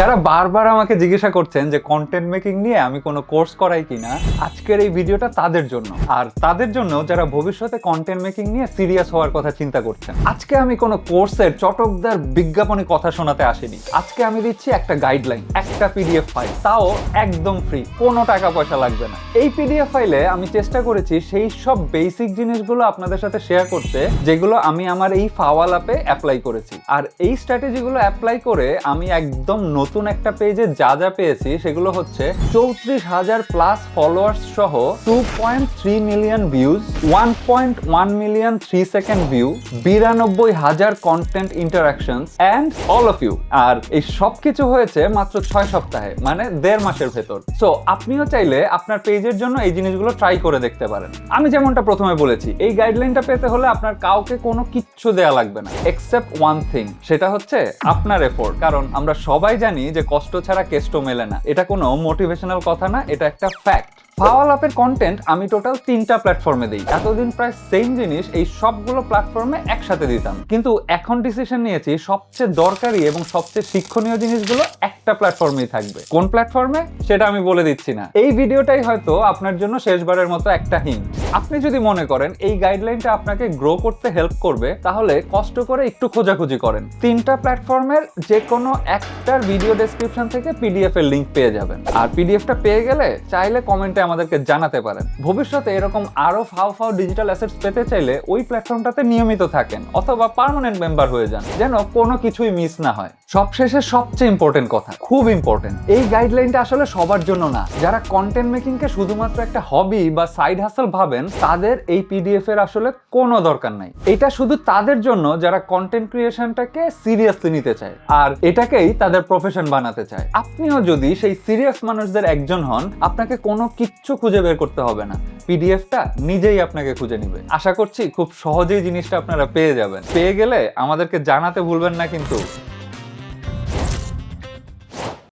যারা বারবার আমাকে জিজ্ঞাসা করছেন যে কন্টেন্ট মেকিং নিয়ে আমি কোনো কোর্স করাই কিনা, আজকের এই ভিডিওটা তাদের জন্য। আর তাদের জন্য যারা ভবিষ্যতে কন্টেন্ট মেকিং নিয়ে সিরিয়াস হওয়ার কথা চিন্তা করছেন, আজকে আমি কোনো কোর্সের চটকদার বিজ্ঞাপনী কথা শোনাতে আসিনি। আজকে আমি দিচ্ছি একটা গাইডলাইন একটা পিডিএফ ফাইল তাও একদম ফ্রি কোনো টাকা পয়সা লাগবে না। এই পিডিএফ ফাইলে আমি চেষ্টা করেছি সেই সব বেসিক জিনিসগুলো আপনাদের সাথে শেয়ার করতে, যেগুলো আমি আমার এই ফাওয়াল অ্যাপে অ্যাপ্লাই করেছি। আর এই স্ট্র্যাটেজিগুলো অ্যাপ্লাই করে আমি একদম নতুন একটা পেজে যা যা পেয়েছি, সেগুলো হচ্ছে চৌত্রিশ হাজার প্লাস ফলোয়ার্স সহ two point three million views one point one million three second view বিরানব্বই হাজার content interaction and all of you আর এই সব কিছু হয়েছে মাত্র ছয় সপ্তাহে মানে দেড় মাসের ভেতর। সো আপনিও চাইলে আপনার পেজের জন্য এই জিনিসগুলো ট্রাই করে দেখতে পারেন। আমি যেমনটা প্রথমে বলেছি, এই গাইডলাইনটা পেতে হলে আপনার কাউকে কোনো কিচ্ছু দেয়া লাগবে না এক্সেপ্ট ওয়ান থিং সেটা হচ্ছে আপনার এফোর্ট কারণ আমরা সবাই জানি যে কষ্ট ছাড়া কেষ্ট মেলে না। এটা কোনো মোটিভেশনাল কথা না এটা একটা ফ্যাক্ট ফাওয়াল অ্যাপের কন্টেন্ট আমি টোটাল তিনটা প্ল্যাটফর্মে দিই। এতদিন প্রায় সেম জিনিস, এই সবগুলো প্ল্যাটফর্মে একসাথে দিতাম। কিন্তু এখন ডিসিশন নিয়েছি, সবচেয়ে দরকারি এবং সবচেয়ে শিক্ষণীয় জিনিসগুলো একটা প্ল্যাটফর্মেই থাকবে। কোন প্ল্যাটফর্মে সেটা আমি বলে দিচ্ছি না। এই ভিডিওটাই হয়তো আপনার জন্য শেষবারের মতো একটা হিন্ট আপনি যদি মনে করেন এই গাইডলাইনটা আপনাকে গ্রো করতে হেল্প করবে, তাহলে কষ্ট করে একটু খোঁজাখুঁজি করেন। তিনটা প্ল্যাটফর্মের যে কোনো একটার ভিডিও ডেসক্রিপশন থেকে পিডিএফ এর লিংক পেয়ে যাবেন। আর পিডিএফটা পেয়ে গেলে চাইলে কমেন্টে আমাদেরকে জানাতে পারেন। ভবিষ্যতে এরকম আরও ফাও ফাও ডিজিটাল অ্যাসেটস পেতে চাইলে ওই প্ল্যাটফর্মটাতে নিয়মিত থাকেন অথবা পারমানেন্ট মেম্বার হয়ে যান, যেন কোনো কিছুই মিস না হয়। সবশেষে সবচেয়ে ইম্পর্টেন্ট কথা, খুব ইম্পর্টেন্ট এই গাইডলাইনটা আসলে সবার জন্য না। যারা কন্টেন্ট মেকিং কে শুধুমাত্র একটা হবি বা সাইড হাসল ভাবেন, তাদের এই পিডিএফ এর আসলে কোনো দরকার নাই। এটা শুধু তাদের জন্য যারা কন্টেন্ট ক্রিয়েশনটাকে সিরিয়াসলি নিতে চায়। আর এটাকেই তাদের প্রফেশন বানাতে চায়। আপনিও যদি সেই সিরিয়াস মানুষদের একজন হন, আপনাকে কোনো কিচ্ছু খুঁজে বের করতে হবে না। পিডিএফটা নিজেই আপনাকে খুঁজে নিবে। আশা করছি খুব সহজেই জিনিসটা আপনারা পেয়ে যাবেন। পেয়ে গেলে আমাদেরকে জানাতে ভুলবেন না কিন্তু।